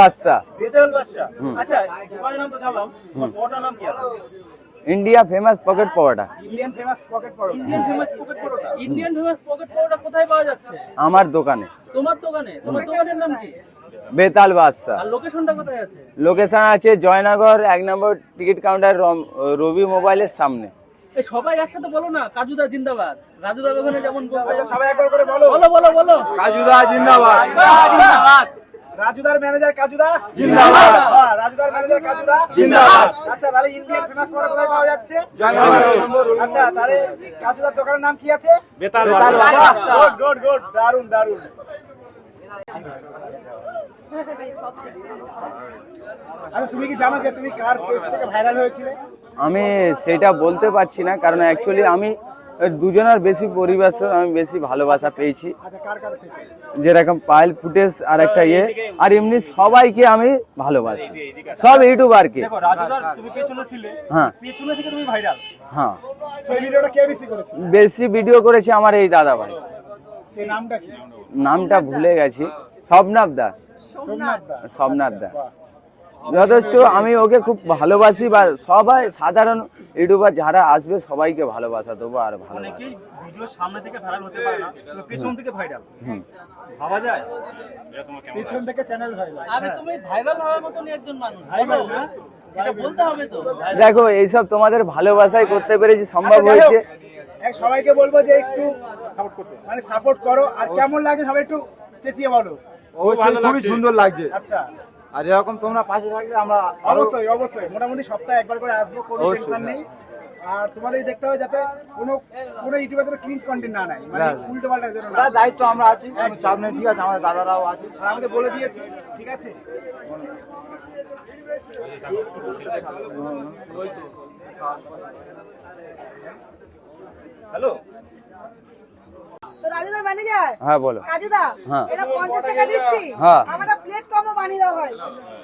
বাদশা। আচ্ছা নাম তো জানলাম নাম কি আছে? India famous pocket paratha. Indian famous pocket paratha. Indian famous pocket paratha? Indian famous pocket powder কোথায় পাওয়া যাচ্ছে? আমার দোকানে। তোমার দোকানে? তোমার দোকানের নাম কি? বেতাল বাদশা আর লোকেশনটা কোথায় আছে? লোকেশন আছে জয়নগর এক নম্বর টিকিট কাউন্টার রবি মোবাইলের সামনে। সবাই একসাথে বলো না কাজুদা জিন্দাবাদ। রাজুদা ওখানে যেমন আচ্ছা সবাই একবার করে বলো। বলো বলো বলো। কাজুদা জিন্দাবাদ। জিন্দাবাদ। রাজুদার ম্যানেজার কাজুদা? জিন্দাবাদ। রাজুদার ম্যানেজার কাজুদা। জিন্দাবাদ। আচ্ছা তাহলে ইন্ডিয়ান ফেমাস পরোটা কোথায় পাওয়া যাচ্ছে। আচ্ছা তাহলে কাজুদার দোকানের নাম কি আছে? Betal good good good. দারুণ দারুণ আচ্ছা তুমি কি জানো যে তুমি কার পেজ থেকে ভাইরাল হয়েছিলে? আমি সেটা বলতে পারছি না কারণ অ্যাকচুয়ালি আমি দুজনের বেশি পরিবেশ আমি বেশি ভালোবাসা পেয়েছি। আচ্ছা কার কার থেকে? যেরকম পাইল ফুটেজ আর একটা ইয়ে। আর এমনি সবাইকে আমি ভালোবাসি। সব ইউটিউবারকে। দেখো রাজুদার তুমি পেছনে ছিলে। হ্যাঁ। পেছনে থেকে তুমি ভাইরাল হ্যাঁ। সেই ভিডিওটা কে বেশি ভিডিও করেছে আমার এই দাদা ভাই নামটা ভুলে গেছি। স্বপ্নাব দা সোমনাথ দা সোমনাথ দা বাহ। যথেষ্ট। আমি ওকে খুব ভালোবাসি বা সবাই সাধারণ ইউটিউবার যারা আসবে সবাইকে ভালোবাসা দেবো আর ভালোবাসা। অনেকেই ভিডিও সামনে থেকে ভাইরাল হতে পারে না পেছন থেকে ভাইরাল ভাবা যায়? পেছন থেকে চ্যানেল ভাইরাল আরে তুমি ভাইরাল হওয়ার মতনই একজন মানুষ। ভাইরাল না? এটা বলতে হবে তো। দেখো এইসব তোমাদের ভালোবাসাই করতে পেরেছি সম্ভব আচ্ছা, হোক, হয়েছে সবাইকে বলব যে একটু সাপোর্ট করতে। মানে সাপোর্ট করো আর কেমন লাগে সবাই একটু চেঁচিয়ে বলো। খুবই সুন্দর লাগছে। আচ্ছা। আর এরকম তোমরা পাশে থাকলে আমরা অবশ্যই অবশ্যই। মোটামুটি সপ্তাহে একবার করে আসব কোনো। টেনশন নেই। আর তোমাদের দেখতে হবে যাতে কোনো কোনো ইউটিউবে যেন ক্লিন কন্টেন্ট না নাই মানে না। উল্টো পাল্টা যেন না দায়িত্ব আমরা আছি কোনো চাপ নেই ঠিক আছে আমাদের দাদারাও আছে। আর আমাদের বলে দিয়েছি ঠিক আছে? হ্যালো? রাজুদা ম্যানেজার হ্যাঁ বলো। রাজুদা হ্যাঁ। এটা পঞ্চাশ টাকা দিচ্ছি। হ্যাঁ। আমার প্লেট কমও বানিয়ে দেওয়া হয়।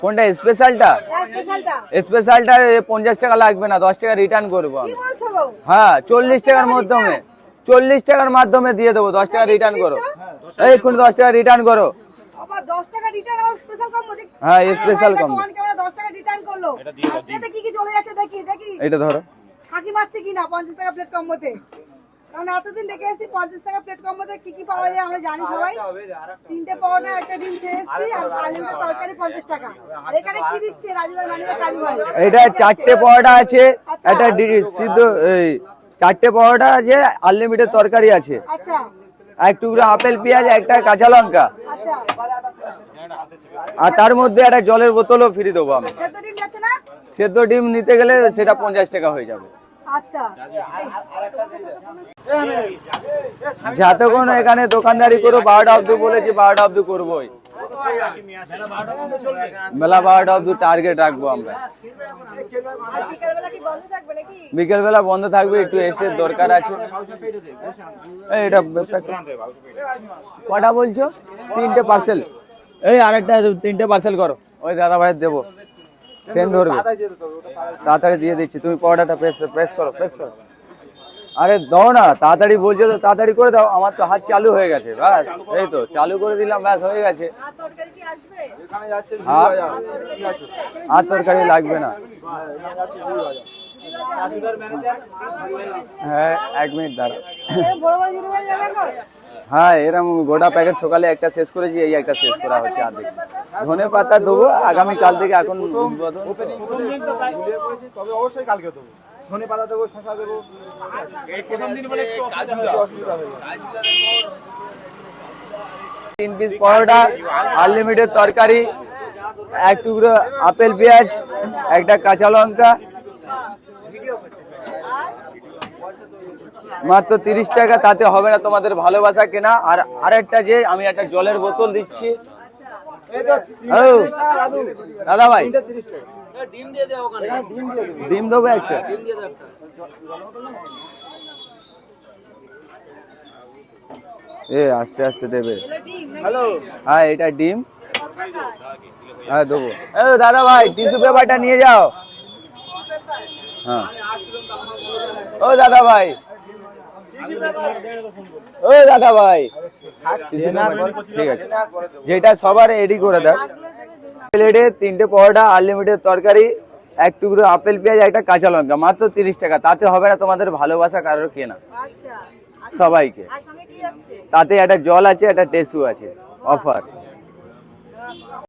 কোনটা স্পেশালটা হ্যাঁ স্পেশালটা স্পেশালটা পঞ্চাশ টাকা লাগবে না দশ টাকা রিটার্ন করব কি বলছো হ্যাঁ চল্লিশ টাকার মাধ্যমে চল্লিশ টাকার মাধ্যমে দিয়ে দেবো দশ টাকা রিটার্ন করো। এই কোন দশ টাকা রিটার্ন করো। আবার দশ টাকা রিটার্ন আমার স্পেশাল কম হ্যাঁ, special কম। ওয়ান ক্যামেরা টাকা রিটার্ন করল। প্লেটে কি কি চলে যাচ্ছে দেখি দেখি। এটা ধরো। ফাঁকি মারছে কিনা পঞ্চাশ টাকা প্লেট কম্বোতে কারণ এতদিন দেখে এসেছি পঞ্চাশ টাকা প্লেট কম্বোতে কি কি পাওয়া যায় আমরা জানি সবাই। তিনটে পাওয়াটা একটা ডিম খেয়ে এসেছি আর আলুটা তরকারি পঞ্চাশ টাকা। আর এখানে কি দিচ্ছে? রাজুদা ম্যানেজার কালী এটা চারটে পরোটা আছে একটা ডি- সিদ্ধ এই চারটে পরোটা আছে আনলিমিটেড তরকারি আছে। আচ্ছা। এক টুকরো আপেল পেঁয়াজ একটা কাঁচা লঙ্কা। আচ্ছা। আর তার মধ্যে একটা জলের বোতলও ফ্রি দেবো আমি। সেদ্ধ ডিম যাচ্ছে না? সেদ্ধ ডিম নিতে গেলে সেটা পঞ্চাশ টাকা হয়ে যাবে। আচ্ছা যতক্ষণ এখানে দোকানদারি করব বারোটা অব্দি বলেছি বারোটা অব্দি করবোই। বেলা বারোটা অব্দি টার্গেট রাখব আমরা। বিকেল বেলা বন্ধ থাকবে, একটু এসে দরকার আছে। এটা কটা বলছো? তিনটে পার্সেল এই আরেকটা তিনটে পার্সেল করো। ওই দাদা ভাই দেবো। ট্রেন ধরবে। তাড়াতাড়ি দিয়ে দিচ্ছি তুমি পরোটাটা প্রেস প্রেস করো প্রেস করো। আরে দাও না তাড়াতাড়ি বলছো তো তাড়াতাড়ি করে দাও আমার তো হাত চালু হয়ে গেছে ব্যাস এই তো চালু করে দিলাম ব্যাস হয়ে গেছে। আর তরকারি কি আসবে? এখানে যাচ্ছে হ্যাঁ। লাগবে না। হ্যাঁ, হ্যাঁ এক মিনিট দাঁড়া হ্যাঁ এরকম গোটা প্যাকেট সকালে একটা শেষ করেছি, এই একটা শেষ করা হচ্ছে আর দেখি ধনে পাতা দেবো, আগামী কাল থেকে এখন। তিন পিস পরোটা আনলিমিটেড তরকারি, এক টুকরো আপেল পেঁয়াজ, একটা কাঁচা লঙ্কা মাত্র তিরিশ টাকা, তাতে হবে না তোমাদের ভালোবাসা কেনা। আর আরেকটা যে, আমি একটা জলের বোতল দিচ্ছি। দাদা ভাই? ডিম দেবো একটা। এ, আস্তে আস্তে দেবে। হ্যাঁ এটা ডিম। হ্যাঁ দেবো। দাদা ভাই, টিস্যু পেপারটা নিয়ে যাও। হ্যাঁ। ও, দাদা ভাই। ও দাদা ভাই। ঠিক আছে। যেটা সবার রেডি করে দাও। প্লেটে তিনটে পরোটা আনলিমিটেড তরকারি এক টুকরো আপেল পেঁয়াজ একটা কাঁচা লঙ্কা। মাত্র তিরিশ টাকা। তাতে হবে না তোমাদের ভালোবাসা কারোর কেনা। আচ্ছা। সবাইকে। তাতে একটা জল আছে একটা টেসু আছে। অফার